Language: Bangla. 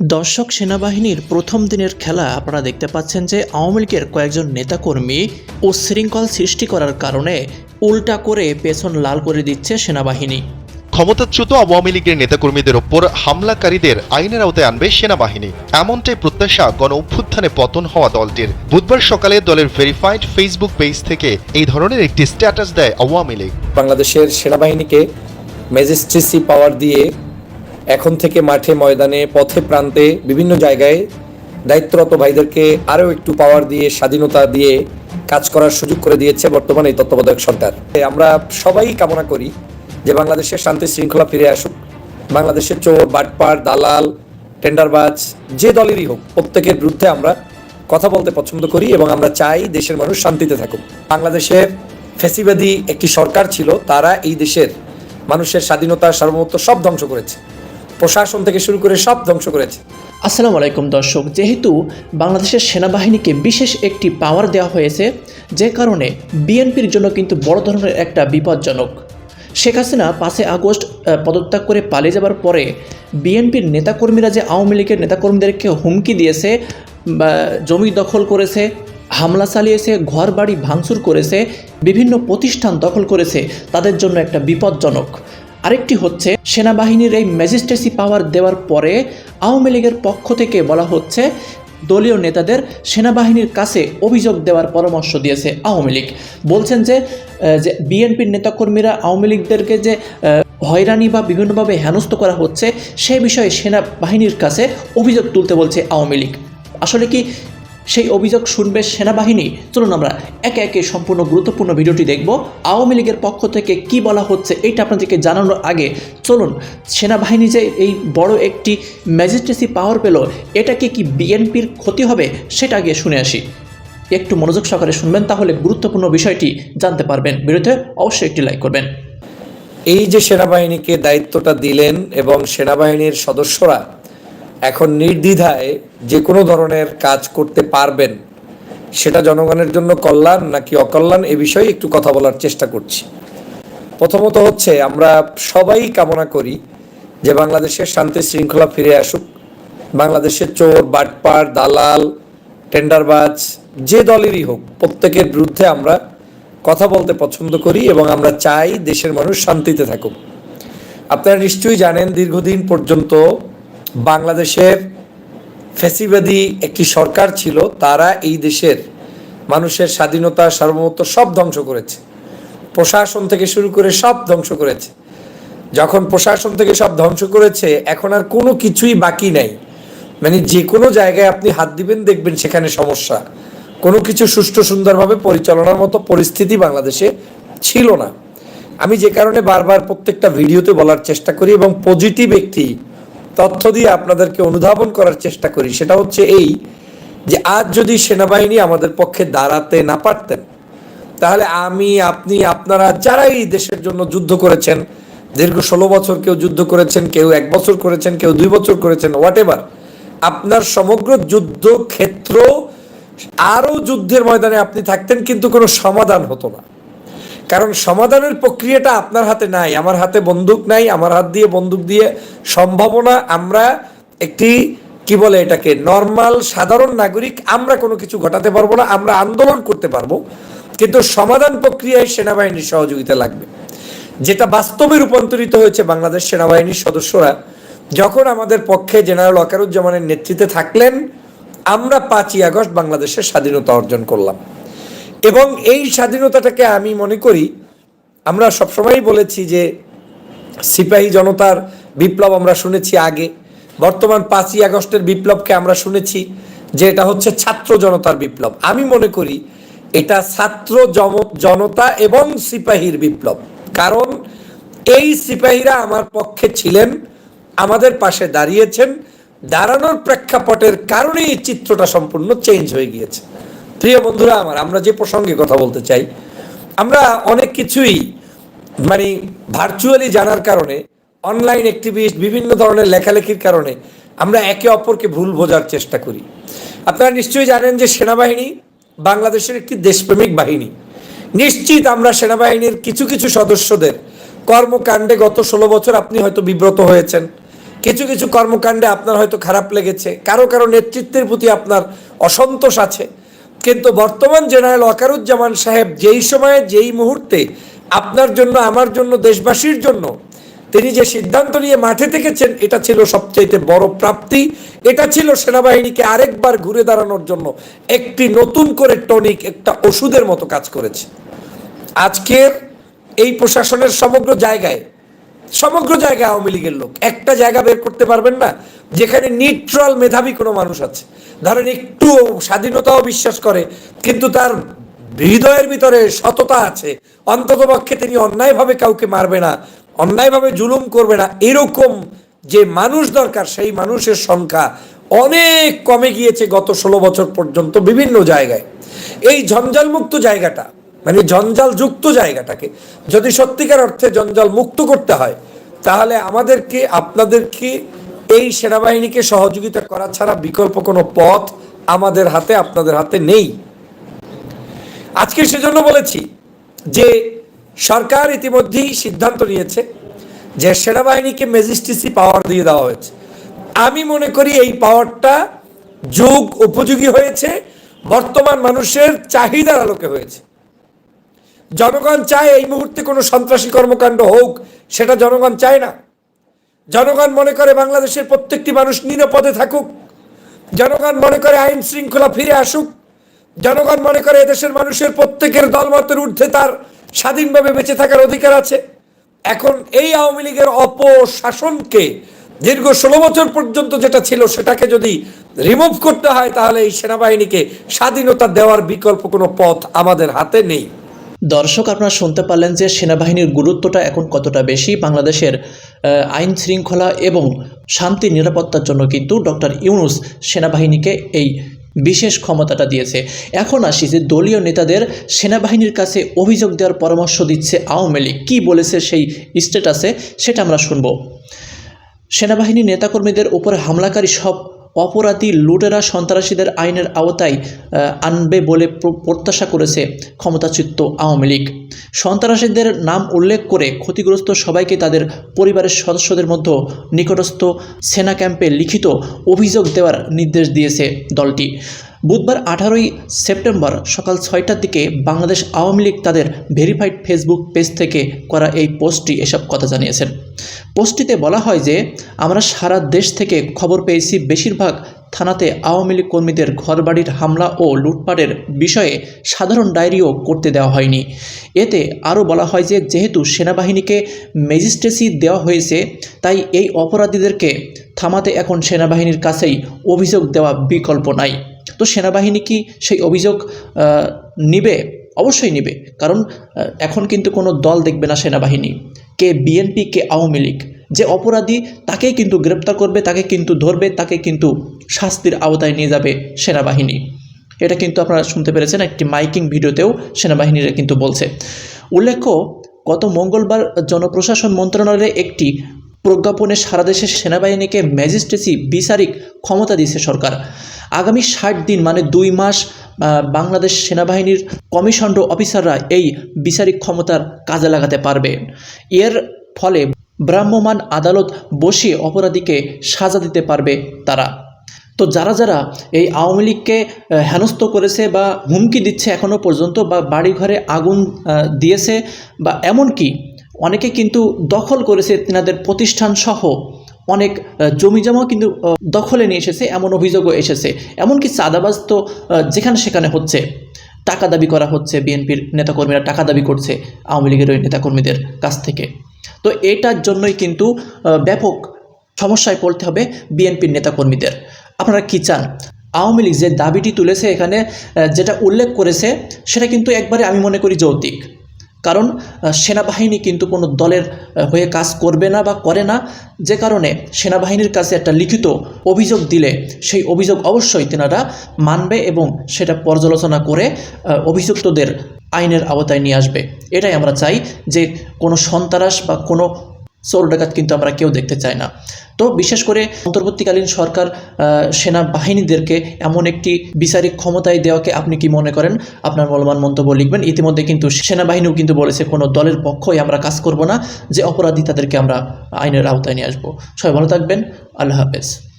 দর্শক সেনাবাহিনীর প্রথম দিনের খেলা আপনারা দেখতে পাচ্ছেন যে আওয়ামী লীগের কয়েকজন নেতাকর্মী ও শৃঙ্খল সৃষ্টি করার কারণে উল্টা করে পেছন লাল করে দিচ্ছে সেনাবাহিনী। ক্ষমতাচ্যুত আওয়ামী লীগের নেতাকর্মীদের ওপর হামলাকারীদের আইনের আওতায় আনবে সেনাবাহিনী। এমনটাই প্রত্যাশা গণ অভ্যুত্থানে পতন হওয়া দলটির। বুধবার সকালে দলের ভেরিফাইড ফেসবুক পেজ থেকে এই ধরনের একটি স্ট্যাটাস দেয় আওয়ামী লীগ। বাংলাদেশের সেনাবাহিনীকে ম্যাজিস্ট্রেসি পাওয়ার দিয়ে এখন থেকে মাঠে ময়দানে, পথে প্রান্তে বিভিন্ন জায়গায় দায়িত্বরত ভাইদেরকে আরও একটু পাওয়ার দিয়ে, স্বাধীনতা দিয়ে কাজ করার সুযোগ করে দিয়েছে বর্তমানে এই তত্ত্বাবধায়ক সরকার। আমরা সবাই কামনা করি যে বাংলাদেশের শান্তি শৃঙ্খলা ফিরে আসুক। বাংলাদেশের চোর, বাটপার, দালাল, টেন্ডারবাজ, যে দলেরই হোক, প্রত্যেকের বিরুদ্ধে আমরা কথা বলতে পছন্দ করি এবং আমরা চাই দেশের মানুষ শান্তিতে থাকুক। বাংলাদেশের ফেসিবাদী একটি সরকার ছিল, তারা এই দেশের মানুষের স্বাধীনতা, সার্বভৌমত্ব সব ধ্বংস করেছে। প্রশাসন থেকে শুরু করে সব ধ্বংস করেছে। আসসালামু আলাইকুম দর্শক, যেহেতু বাংলাদেশের সেনাবাহিনীকে বিশেষ একটি পাওয়ার দেওয়া হয়েছে, যে কারণে বিএনপির জন্য কিন্তু বড় ধরনের একটা বিপজ্জনক। শেখ হাসিনা পাঁচই আগস্ট পদত্যাগ করে পালিয়ে যাবার পরে বিএনপির নেতাকর্মীরা যে আওয়ামী লীগের নেতাকর্মীদেরকে হুমকি দিয়েছে জমি দখল করেছে, হামলা চালিয়েছে ঘর বাড়ি ভাঙচুর করেছে, বিভিন্ন প্রতিষ্ঠান দখল করেছে, তাদের জন্য একটা বিপজ্জনক। আরেকটি হচ্ছে, সেনাবাহিনীর এই ম্যাজিস্ট্রেসি পাওয়ার দেওয়ার পরে আওয়ামী লীগের পক্ষ থেকে বলা হচ্ছে, দলীয় নেতাদের সেনাবাহিনীর কাছে অভিযোগ দেওয়ার পরামর্শ দিয়েছে আওয়ামী লীগ। বলছেন যে যে বিএনপির নেতাকর্মীরা আওয়ামী লীগদেরকে যে হয়রানি বা বিভিন্নভাবে হেনস্থ করা হচ্ছে, সে বিষয়ে সেনাবাহিনীর কাছে অভিযোগ তুলতে বলছে আওয়ামী লীগ। আসলে কি সেই অভিযোগ শুনবে সেনাবাহিনী। চলুন আমরা একে একে সম্পূর্ণ গুরুত্বপূর্ণ ভিডিওটি দেখব। আওয়ামী লীগের পক্ষ থেকে কি বলা হচ্ছে এইটা আপনাদেরকে জানানোর আগে চলুন, সেনাবাহিনী যে এই বড় একটি ম্যাজিস্ট্রেসি পাওয়ার পেল, এটাকে কি বিএনপির ক্ষতি হবে সেটা আগে শুনে আসি। একটু মনোযোগ সহকারে শুনবেন, তাহলে গুরুত্বপূর্ণ বিষয়টি জানতে পারবেন। বিরুদ্ধে অবশ্যই একটি লাইক করবেন। এই যে সেনাবাহিনীকে দায়িত্বটা দিলেন এবং সেনাবাহিনীর সদস্যরা এখন নির্দ্বিধায় যে কোনো ধরনের কাজ করতে পারবেন, সেটা জনগণের জন্য কল্যাণ নাকি অকল্যাণ এ বিষয়ে একটু কথা বলার চেষ্টা করছি। প্রথমত হচ্ছে, আমরা সবাই কামনা করি যে বাংলাদেশের শান্তি শৃঙ্খলা ফিরে আসুক। বাংলাদেশের চোর, বাটপার, দালাল, টেন্ডারবাজ, যে দলেরই হোক, প্রত্যেকের বিরুদ্ধে আমরা কথা বলতে পছন্দ করি এবং আমরা চাই দেশের মানুষ শান্তিতে থাকুক। আপনারা নিশ্চয়ই জানেন, দীর্ঘদিন পর্যন্ত বাংলাদেশের ফেসিবাদী একটি সরকার ছিল, তারা এই দেশের মানুষের স্বাধীনতা, সার্বভৌমত্ব সব ধ্বংস করেছে। প্রশাসন থেকে শুরু করে সব ধ্বংস করেছে। যখন প্রশাসন থেকে সব ধ্বংস করেছে, এখন আর কোনো কিছুই বাকি নাই। মানে যে কোনো জায়গায় আপনি হাত দিবেন, দেখবেন সেখানে সমস্যা। কোনো কিছু সুষ্ঠু সুন্দরভাবে পরিচালনার মতো পরিস্থিতি বাংলাদেশে ছিল না। আমি যে কারণে বারবার প্রত্যেকটা ভিডিওতে বলার চেষ্টা করি এবং পজিটিভ একটি তথ্য দিয়ে আপনাদেরকে অনুধাবন করার চেষ্টা করি। সেটা হচ্ছে এই যে আজ যদি সেনাবাহিনী আমাদের পক্ষে দাঁড়াতে না পারতেন, তাহলে আমি, আপনি, আপনারা যারা এই দেশের জন্য যুদ্ধ করেছেন, দীর্ঘ ষোলো বছর কেউ যুদ্ধ করেছেন, কেউ এক বছর করেছেন, কেউ দুই বছর করেছেন হোয়াট এভার আপনার সমগ্র যুদ্ধ ক্ষেত্র আরও যুদ্ধের ময়দানে আপনি থাকতেন, কিন্তু কোনো সমাধান হতো না। কারণ সমাধানের প্রক্রিয়াটা আপনার হাতে নাই, আমার হাতে বন্দুক নাই, আমার হাত দিয়ে বন্দুক দিয়ে সম্ভাবনা আমরা একটি, কি বলে এটাকে নর্মাল সাধারণ নাগরিক আমরা কোনো কিছু ঘটাতে পারব না, আমরা আন্দোলন করতে পারব। কিন্তু সমাধান প্রক্রিয়ায় সেনাবাহিনীর সহযোগিতা লাগবে। যেটা বাস্তবে রূপান্তরিত হয়েছে বাংলাদেশ সেনাবাহিনীর সদস্যরা, যখন আমাদের পক্ষে জেনারেল ওয়াকারুজ্জামানের নেতৃত্বে থাকলেন, আমরা পাঁচই আগস্ট বাংলাদেশের স্বাধীনতা অর্জন করলাম। এবং এই স্বাধীনতাটাকে আমি মনে করি, আমরা সবসময়ই বলেছি যে সিপাহী জনতার বিপ্লব আমরা শুনেছি আগে। বর্তমান পাঁচই আগস্টের বিপ্লবকে আমরা শুনেছি যে এটা হচ্ছে ছাত্র জনতার বিপ্লব। আমি মনে করি এটা ছাত্র জনতা এবং সিপাহীর বিপ্লব। কারণ এই সিপাহীরা আমার পক্ষে ছিলেন, আমাদের পাশে দাঁড়িয়েছেন, দাঁড়ানোর প্রেক্ষাপটের কারণেই চিত্রটা সম্পূর্ণ চেঞ্জ হয়ে গিয়েছে। প্রিয় বন্ধুরা আমার, আমরা যে প্রসঙ্গে কথা বলতে চাই, আমরা অনেক কিছুই মানে ভার্চুয়ালি জানার কারণে অনলাইন অ্যাক্টিভিস্ট বিভিন্ন ধরনের লেখালেখির কারণে, আমরা একে অপরকে ভুল বোঝার চেষ্টা করি। আপনারা নিশ্চয়ই জানেন যে সেনাবাহিনী বাংলাদেশের একটি দেশপ্রেমিক বাহিনী। নিশ্চিত আমরা সেনাবাহিনীর কিছু কিছু সদস্যদের কর্মকাণ্ডে গত ষোলো বছর আপনি হয়তো বিব্রত হয়েছেন। কিছু কিছু কর্মকাণ্ডে আপনার হয়তো খারাপ লেগেছে। কারও কারও নেতৃত্বের প্রতি আপনার অসন্তোষ আছে। কিন্তু বর্তমান জেনারেল ওয়াকারুজ্জামান সাহেব যেই সময়ে, যেই মুহূর্তে আপনার জন্য, আমার জন্য, দেশবাসীর জন্য তিনি যে সিদ্ধান্ত নিয়ে মাঠে থেকেছেন, এটা ছিল সবচাইতে বড় প্রাপ্তি। এটা ছিল সেনাবাহিনীকে আরেকবার ঘুরে দাঁড়ানোর জন্য একটি নতুন করে টনিক, একটা ওষুধের মতো কাজ করেছে। আজকের এই প্রশাসনের সমগ্র জায়গায় সমগ্র জায়গায় আওয়ামী লীগের লোক, একটা জায়গা বের করতে পারবেন না যেখানে নিউট্রাল মেধাবী কোনো মানুষ আছে। ধরেন একটু স্বাধীনতাও বিশ্বাস করে, কিন্তু তার হৃদয়ের ভিতরে সততা আছে। অন্তত পক্ষে তিনি অন্যায়ভাবে কাউকে মারবে না, অন্যায়ভাবে জুলুম করবে না, এরকম যে মানুষ দরকার, সেই মানুষের সংখ্যা অনেক কমে গিয়েছে গত ষোলো বছর পর্যন্ত বিভিন্ন জায়গায়। এই ঝঞ্ঝালমুক্ত জায়গাটা মানে জঞ্জাল যুক্ত জায়গাটাকে যদি সত্যিকার অর্থে জঞ্জাল মুক্ত করতে হয়, তাহলে আমাদেরকে, আপনাদেরকে এই সেনাবাহিনীকে সহযোগিতা করা ছাড়া বিকল্প কোনো পথ আমাদের হাতে, আপনাদের হাতে নেই। আজকে সেজন্য বলেছি যে সরকার ইতিমধ্যেই সিদ্ধান্ত নিয়েছে যে সেনাবাহিনীকে ম্যাজিস্ট্রেসি পাওয়ার দিয়ে দেওয়া হয়েছে। আমি মনে করি এই পাওয়ারটা যুগ উপযোগী হয়েছে, বর্তমান মানুষের চাহিদার আলোকে হয়েছে। জনগণ চায় এই মুহূর্তে কোনো সন্ত্রাসী কর্মকাণ্ড হোক, সেটা জনগণ চায় না। জনগণ মনে করে বাংলাদেশের প্রত্যেকটি মানুষ নিরাপদে থাকুক। জনগণ মনে করে আইন শৃঙ্খলা ফিরে আসুক। জনগণ মনে করে এদেশের মানুষের প্রত্যেকের দলমতের ঊর্ধ্বে তার স্বাধীনভাবে বেঁচে থাকার অধিকার আছে। এখন এই আওয়ামী লীগের অপশাসনকে দীর্ঘ ষোলো বছর পর্যন্ত যেটা ছিল সেটাকে যদি রিমুভ করতে হয়, তাহলে এই সেনাবাহিনীকে স্বাধীনতা দেওয়ার বিকল্প কোনো পথ আমাদের হাতে নেই। দর্শক আপনারা শুনতে পারলেন যে সেনাবাহিনীর গুরুত্বটা এখন কতটা বেশি। বাংলাদেশের আইন শৃঙ্খলা এবং শান্তি নিরাপত্তার জন্য কিন্তু ডক্টর ইউনুস সেনাবাহিনীকে এই বিশেষ ক্ষমতাটা দিয়েছে। এখন আসি যে দলীয় নেতাদের সেনাবাহিনীর কাছে অভিযোগ দেওয়ার পরামর্শ দিচ্ছে আওয়ামী লীগ। কী বলেছে সেই স্টেটাসে সেটা আমরা শুনব। সেনাবাহিনী নেতাকর্মীদের উপরে হামলাকারী সব অপরাধী লুটেরা সন্ত্রাসীদের আইনের আওতায় আনবে বলে প্রত্যাশা করেছে ক্ষমতাচ্যুত আওয়ামী লীগ। সন্ত্রাসীদের নাম উল্লেখ করে ক্ষতিগ্রস্ত সবাইকে তাদের পরিবারের সদস্যদের মধ্যে নিকটস্থ সেনা ক্যাম্পে লিখিত অভিযোগ দেওয়ার নির্দেশ দিয়েছে দলটি। বুধবার আঠারোই সেপ্টেম্বর সকাল ছয়টার দিকে বাংলাদেশ আওয়ামী লীগ তাদের ভেরিফাইড ফেসবুক পেজ থেকে করা এই পোস্টটি এসব কথা জানিয়েছেন। পোস্টটিতে বলা হয় যে, আমরা সারা দেশ থেকে খবর পেয়েছি বেশিরভাগ থানাতে আওয়ামী লীগ কর্মীদের ঘরবাড়ির হামলা ও লুটপাটের বিষয়ে সাধারণ ডায়েরিও করতে দেওয়া হয়নি। এতে আরও বলা হয় যে, যেহেতু সেনাবাহিনীকে ম্যাজিস্ট্রেসি দেওয়া হয়েছে, তাই এই অপরাধীদেরকে থামাতে এখন সেনাবাহিনীর কাছেই অভিযোগ দেওয়া বিকল্প নাই। তো সেনাবাহিনী কি সেই অভিযোগ নিবে? অবশ্যই নিবে। কারণ এখন কিন্তু কোনো দল দেখবে না সেনাবাহিনী। কে বিএনপি কে আওয়ামী লীগ। যে অপরাধী তাকেই কিন্তু গ্রেপ্তার করবে, তাকে কিন্তু ধরবে, তাকে কিন্তু শাস্তির আওতায় নিয়ে যাবে সেনাবাহিনী। এটা কিন্তু আপনারা শুনতে পেরেছেন একটি মাইকিং ভিডিওতেও সেনাবাহিনীরা কিন্তু বলছে। উল্লেখ্য, গত মঙ্গলবার জনপ্রশাসন মন্ত্রণালয়ের একটি প্রজ্ঞাপনে সারা দেশের সেনাবাহিনীকে ম্যাজিস্ট্রেসি, বিচারিক ক্ষমতা দিয়েছে সরকার। আগামী ষাট দিন মানে দুই মাস বাংলাদেশ সেনাবাহিনীর কমিশন্ড অফিসাররা এই বিচারিক ক্ষমতার কাজে লাগাতে পারবে। এর ফলে ভ্রাম্যমাণ আদালত বসিয়ে অপরাধীকে সাজা দিতে পারবে তারা। তো যারা যারা এই আওয়ামী লীগকে হেনস্থ করেছে বা হুমকি দিচ্ছে এখনও পর্যন্ত বা বাড়িঘরে আগুন দিয়েছে বা এমনকি অনেকে কিন্তু দখল করেছে, তেনাদের প্রতিষ্ঠান সহ অনেক আহ, জমিজমাও কিন্তু দখলে নিয়ে এসেছে এমন অভিযোগও এসেছে। এমনকি চাঁদাবাজ তো যেখানে সেখানে হচ্ছে। টাকা দাবি করা হচ্ছে বিএনপির নেতাকর্মীরা টাকা দাবি করছে আওয়ামী লীগের ওই নেতাকর্মীদের কাছ থেকে। তো এটার জন্যই কিন্তু ব্যাপক সমস্যায় পড়তে হবে বিএনপির নেতাকর্মীদের। আপনারা কি চান? আওয়ামী লীগ যে দাবিটি তুলেছে এখানে যেটা উল্লেখ করেছে সেটা কিন্তু একবারে আমি মনে করি যৌক্তিক। কারণ সেনাবাহিনী কিন্তু কোনো দলের হয়ে কাজ করবে না বা করে না। যে কারণে সেনাবাহিনীর কাছে একটা লিখিত অভিযোগ দিলে, সেই অভিযোগ অবশ্যই তেনারা মানবে এবং সেটা পর্যালোচনা করে অভিযুক্তদের আইনের আওতায় নিয়ে আসবে। এটাই আমরা চাই যে কোনো সন্ত্রাস বা কোনো চোর ডাকাত কিন্তু আমরা কেউ দেখতে চাই না। তো বিশেষ করে অন্তর্বর্তীকালীন সরকার সেনাবাহিনীদেরকে এমন একটি বিচারিক ক্ষমতায় দেওয়াকে আপনি কি মনে করেন? আপনার মূল্যবান মন্তব্য লিখবেন। ইতিমধ্যে কিন্তু সেনাবাহিনীও কিন্তু বলেছে, কোনো দলের পক্ষই আমরা কাজ করব না, যে অপরাধী তাদেরকে আমরা আইনের আওতায় নিয়ে আসব। সবাই ভালো থাকবেন। আল্লাহ হাফেজ।